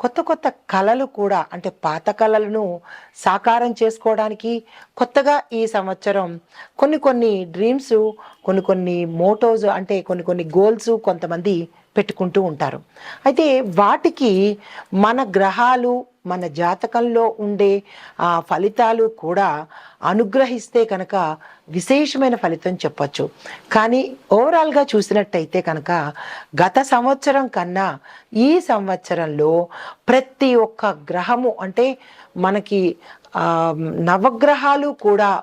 కొత్త కొత్త కళలు కూడా అంటే పాత కళలను సాకారం చేసుకోవడానికి కొత్తగా ఈ సంవత్సరం కొన్ని కొన్ని డ్రీమ్స్ కొన్ని కొన్ని మోటోస్ అంటే కొన్ని కొన్ని గోల్స్ కొంతమంది పెట్టుకుంటూ ఉంటారు. అయితే వాటికి మన గ్రహాలు మన జాతకంలో ఉండే ఆ ఫలితాలు కూడా అనుగ్రహిస్తే కనుక విశేషమైన ఫలితం చెప్పచ్చు. కానీ ఓవరాల్గా చూసినట్టయితే కనుక గత సంవత్సరం కన్నా ఈ సంవత్సరంలో ప్రతి ఒక్క గ్రహము అంటే మనకి నవగ్రహాలు కూడా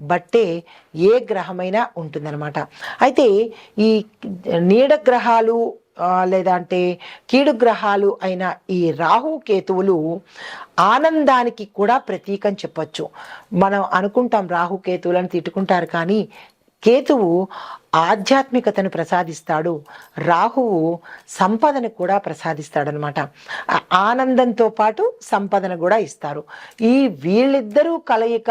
బట్టే ఏ గ్రహమైనా ఉంటుందన్నమాట. అయితే ఈ నీడ గ్రహాలు లేదా అంటే కీడు గ్రహాలు అయిన ఈ రాహు కేతువులు ఆనందానికి కూడా ప్రతీకం చెప్పచ్చు. మనం అనుకుంటాం రాహు కేతువులను తిట్టుకుంటారు కానీ కేతువు ఆధ్యాత్మికతను ప్రసాదిస్తాడు. రాహువు సంపదను కూడా ప్రసాదిస్తాడనమాట ఆనందంతో పాటు సంపదను కూడా ఇస్తారు. ఈ వీళ్ళిద్దరూ కలయిక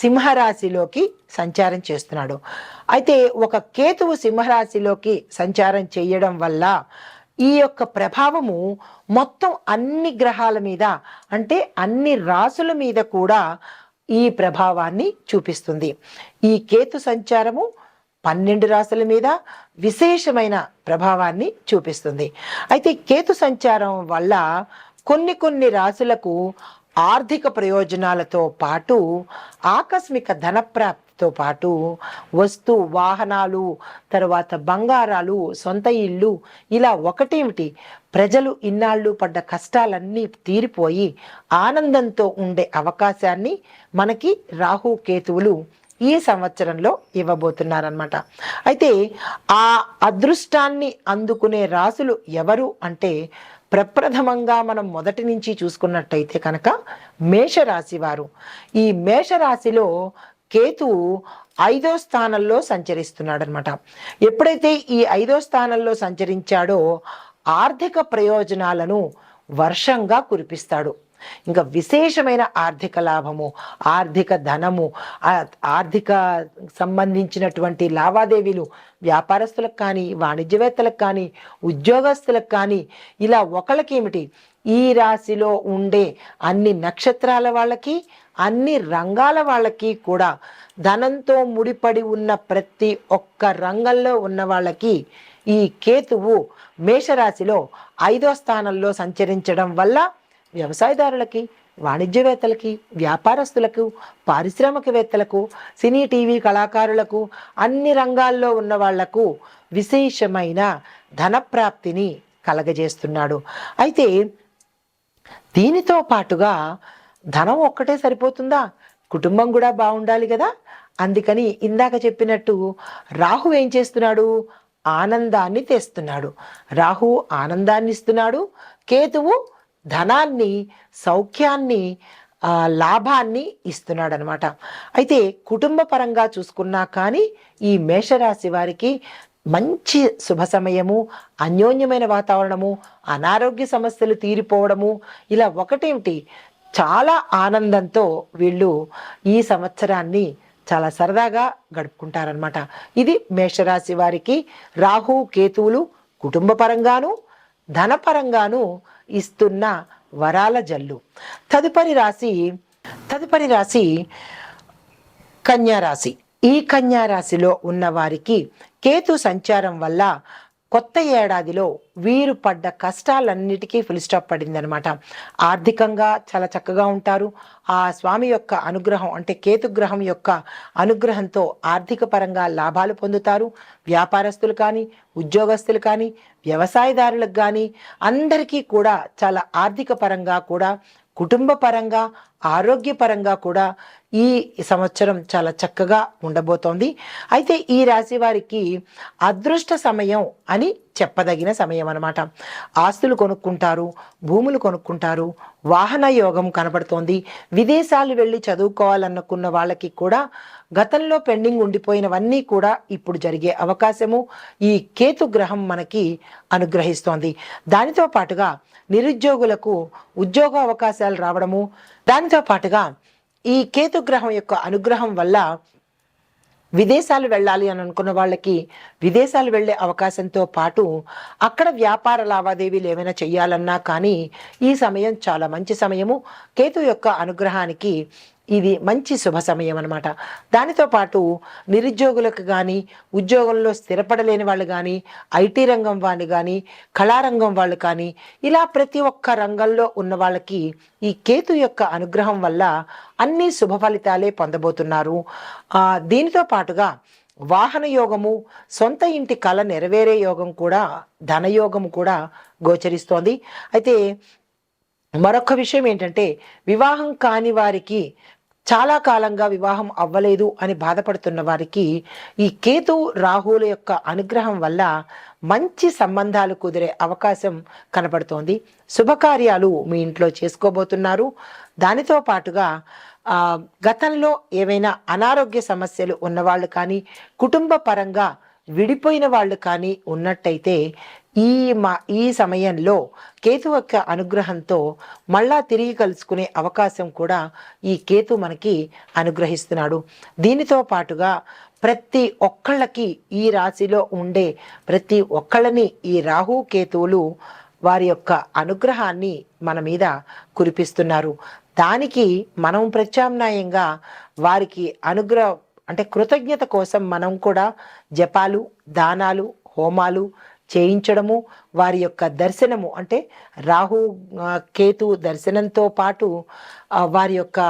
సింహరాశిలోకి సంచారం చేస్తున్నాడు. అయితే ఒక కేతువు సింహరాశిలోకి సంచారం చేయడం వల్ల ఈ యొక్క ప్రభావము మొత్తం అన్ని గ్రహాల మీద అంటే అన్ని రాసుల మీద కూడా ఈ ప్రభావాన్ని చూపిస్తుంది. ఈ కేతు సంచారము పన్నెండు రాశుల మీద విశేషమైన ప్రభావాన్ని చూపిస్తుంది. అయితే కేతు సంచారం వల్ల కొన్ని కొన్ని రాశులకు ఆర్థిక ప్రయోజనాలతో పాటు ఆకస్మిక ధనప్రాప్తితో పాటు వస్తు వాహనాలు తర్వాత బంగారాలు సొంత ఇల్లు ఇలా ఒకటేమిటి? ప్రజలు ఇన్నాళ్ళు పడ్డ కష్టాలన్నీ తీరిపోయి ఆనందంతో ఉండే అవకాశాన్ని మనకి రాహు కేతువులు ఈ సంవత్సరంలో ఇవ్వబోతున్నారనమాట అయితే ఆ అదృష్టాన్ని అందుకునే రాసులు ఎవరు అంటే ప్రప్రథమంగా మనం మొదటి నుంచి చూసుకున్నట్టయితే కనుక మేషరాశి వారు. ఈ మేషరాశిలో కేతు ఐదో స్థానంలో సంచరిస్తున్నాడు అనమాట ఎప్పుడైతే ఈ ఐదో స్థానంలో సంచరించాడో ఆర్థిక ప్రయోజనాలను వర్షంగా కురిపిస్తాడు. ఇంకా విశేషమైన ఆర్థిక లాభము ఆర్థిక ధనము ఆర్థిక సంబంధించినటువంటి లావాదేవీలు వ్యాపారస్తులకు కానీ వాణిజ్యవేత్తలకు కానీ ఉద్యోగస్తులకు కానీ ఇలా ఒకళ్ళకేమిటి? ఈ రాశిలో ఉండే అన్ని నక్షత్రాల వాళ్ళకి అన్ని రంగాల వాళ్ళకి కూడా ధనంతో ముడిపడి ఉన్న ప్రతి ఒక్క రంగంలో ఉన్న వాళ్ళకి ఈ కేతువు మేషరాశిలో ఐదో స్థానంలో సంచరించడం వల్ల వ్యవసాయదారులకి వాణిజ్యవేత్తలకి వ్యాపారస్తులకు పారిశ్రామికవేత్తలకు సినీ టీవీ కళాకారులకు అన్ని రంగాల్లో ఉన్న వాళ్ళకు విశేషమైన ధనప్రాప్తిని కలగజేస్తున్నాడు. అయితే దీనితో పాటుగా ధనం ఒక్కటే సరిపోతుందా? కుటుంబం కూడా బాగుండాలి కదా? అందుకని ఇందాక చెప్పినట్టు రాహు ఏం చేస్తున్నాడు? ఆనందాన్ని తెస్తున్నాడు. రాహు ఆనందాన్ని ఇస్తున్నాడు కేతువు ధనాన్ని సౌఖ్యాన్ని లాభాన్ని ఇస్తున్నాడు అనమాట అయితే కుటుంబ పరంగా చూసుకున్నా కానీ ఈ మేషరాశి వారికి మంచి శుభ సమయము అన్యోన్యమైన వాతావరణము అనారోగ్య సమస్యలు తీరిపోవడము ఇలా ఒకటేమిటి? చాలా ఆనందంతో వీళ్ళు ఈ సంవత్సరాన్ని చాలా సరదాగా గడుపుకుంటారనమాట. ఇది మేషరాశి వారికి రాహు కేతువులు కుటుంబ పరంగాను ధనపరంగాను ఇస్తున్న వరాల జల్లు. తదుపరి రాశి తదుపరి రాశి కన్యారాశి ఈ కన్యారాశిలో ఉన్నవారికి ఉన్న వారికి కేతు సంచారం వల్ల కొత్త ఏడాదిలో వీరు పడ్డ కష్టాలన్నిటికీ ఫుల్ స్టాప్ పడిందనమాట ఆర్థికంగా చాలా చక్కగా ఉంటారు. ఆ స్వామి యొక్క అనుగ్రహం అంటే కేతు గ్రహం యొక్క అనుగ్రహంతో ఆర్థిక పరంగా లాభాలు పొందుతారు. వ్యాపారస్తులు కానీ ఉద్యోగస్తులు కానీ వ్యవసాయదారులకు కానీ అందరికీ కూడా చాలా ఆర్థిక పరంగా కూడా కుటుంబ పరంగా ఆరోగ్యపరంగా కూడా ఈ సంవత్సరం చాలా చక్కగా ఉండబోతోంది. అయితే ఈ రాశి వారికి అదృష్ట సమయం అని చెప్పదగిన సమయం అనమాట ఆస్తులు కొనుక్కుంటారు భూములు కొనుక్కుంటారు వాహన యోగం కనబడుతోంది. విదేశాలు వెళ్ళి చదువుకోవాలనుకున్న వాళ్ళకి కూడా గతంలో పెండింగ్ ఉండిపోయినవన్నీ కూడా ఇప్పుడు జరిగే అవకాశము. ఈ కేతు గ్రహం మనకి అనుగ్రహిస్తోంది. దానితో పాటుగా నిరుద్యోగులకు ఉద్యోగ అవకాశాలు రావడము. దానితో పాటుగా ఈ కేతు గ్రహం యొక్క అనుగ్రహం వల్ల విదేశాలు వెళ్ళాలి అని అనుకున్న వాళ్ళకి విదేశాలు వెళ్ళే అవకాశంతో పాటు అక్కడ వ్యాపార లావాదేవీలు ఏమైనా చేయాలన్నా కానీ ఈ సమయం చాలా మంచి సమయము. కేతు యొక్క అనుగ్రహానికి ఇది మంచి శుభ సమయం అనమాట దానితో పాటు నిరుద్యోగులకు కానీ ఉద్యోగంలో స్థిరపడలేని వాళ్ళు కానీ ఐటీ రంగం వాళ్ళు కానీ కళారంగం వాళ్ళు కానీ ఇలా ప్రతి ఒక్క రంగంలో ఉన్న వాళ్ళకి ఈ కేతు యొక్క అనుగ్రహం వల్ల అన్ని శుభ ఫలితాలే పొందబోతున్నారు. దీనితో పాటుగా వాహన యోగము సొంత ఇంటి కళ నెరవేరే యోగం కూడా ధనయోగం కూడా గోచరిస్తోంది. అయితే మరొక విషయం ఏంటంటే వివాహం కాని వారికి చాలా కాలంగా వివాహం అవ్వలేదు అని బాధపడుతున్న వారికి ఈ కేతు రాహుల యొక్క అనుగ్రహం వల్ల మంచి సంబంధాలు కుదిరే అవకాశం కనబడుతోంది. శుభకార్యాలు మీ ఇంట్లో చేసుకోబోతున్నారు. దానితో పాటుగా గతంలో ఏవైనా అనారోగ్య సమస్యలు ఉన్నవాళ్ళు కానీ కుటుంబ పరంగా విడిపోయిన వాళ్ళు కానీ ఉన్నట్టయితే ఈ మా ఈ సమయంలో కేతు యొక్క అనుగ్రహంతో మళ్ళా తిరిగి కలుసుకునే అవకాశం కూడా ఈ కేతు మనకి అనుగ్రహిస్తున్నాడు. దీనితో పాటుగా ప్రతి ఒక్కళ్ళకి ఈ రాశిలో ఉండే ప్రతి ఒక్కళ్ళని ఈ రాహు కేతువులు వారి యొక్క అనుగ్రహాన్ని మన మీద కురిపిస్తున్నారు. దానికి మనం ప్రత్యామ్నాయంగా వారికి అనుగ్రహ అంటే కృతజ్ఞత కోసం మనం కూడా జపాలు దానాలు హోమాలు చేయించడము వారి యొక్క దర్శనము. అంటే రాహు కేతు దర్శనంతో పాటు వారి యొక్క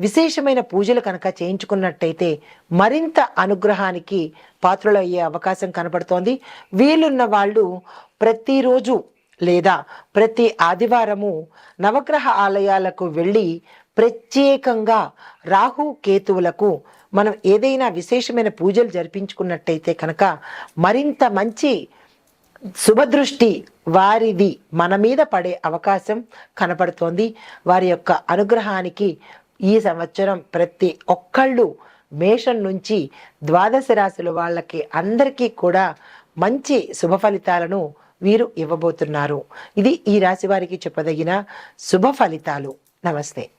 విశేషమైన పూజలు కనుక చేయించుకున్నట్టయితే మరింత అనుగ్రహానికి పాత్రలయ్యే అవకాశం కనబడుతోంది. వీలున్న వాళ్ళు ప్రతిరోజు లేదా ప్రతి ఆదివారము నవగ్రహ ఆలయాలకు వెళ్ళి ప్రత్యేకంగా రాహు కేతువులకు మనం ఏదైనా విశేషమైన పూజలు జరిపించుకున్నట్టయితే కనుక మరింత మంచి శుభదృష్టి వారిది మన మీద పడే అవకాశం కనపడుతోంది. వారి యొక్క అనుగ్రహానికి ఈ సంవత్సరం ప్రతి ఒక్కళ్ళు మేషం నుంచి ద్వాదశ రాశుల వాళ్ళకి అందరికీ కూడా మంచి శుభ ఫలితాలను వీరు ఇవ్వబోతున్నారు. ఇది ఈ రాశి వారికి చెప్పదగిన శుభ ఫలితాలు. నమస్తే.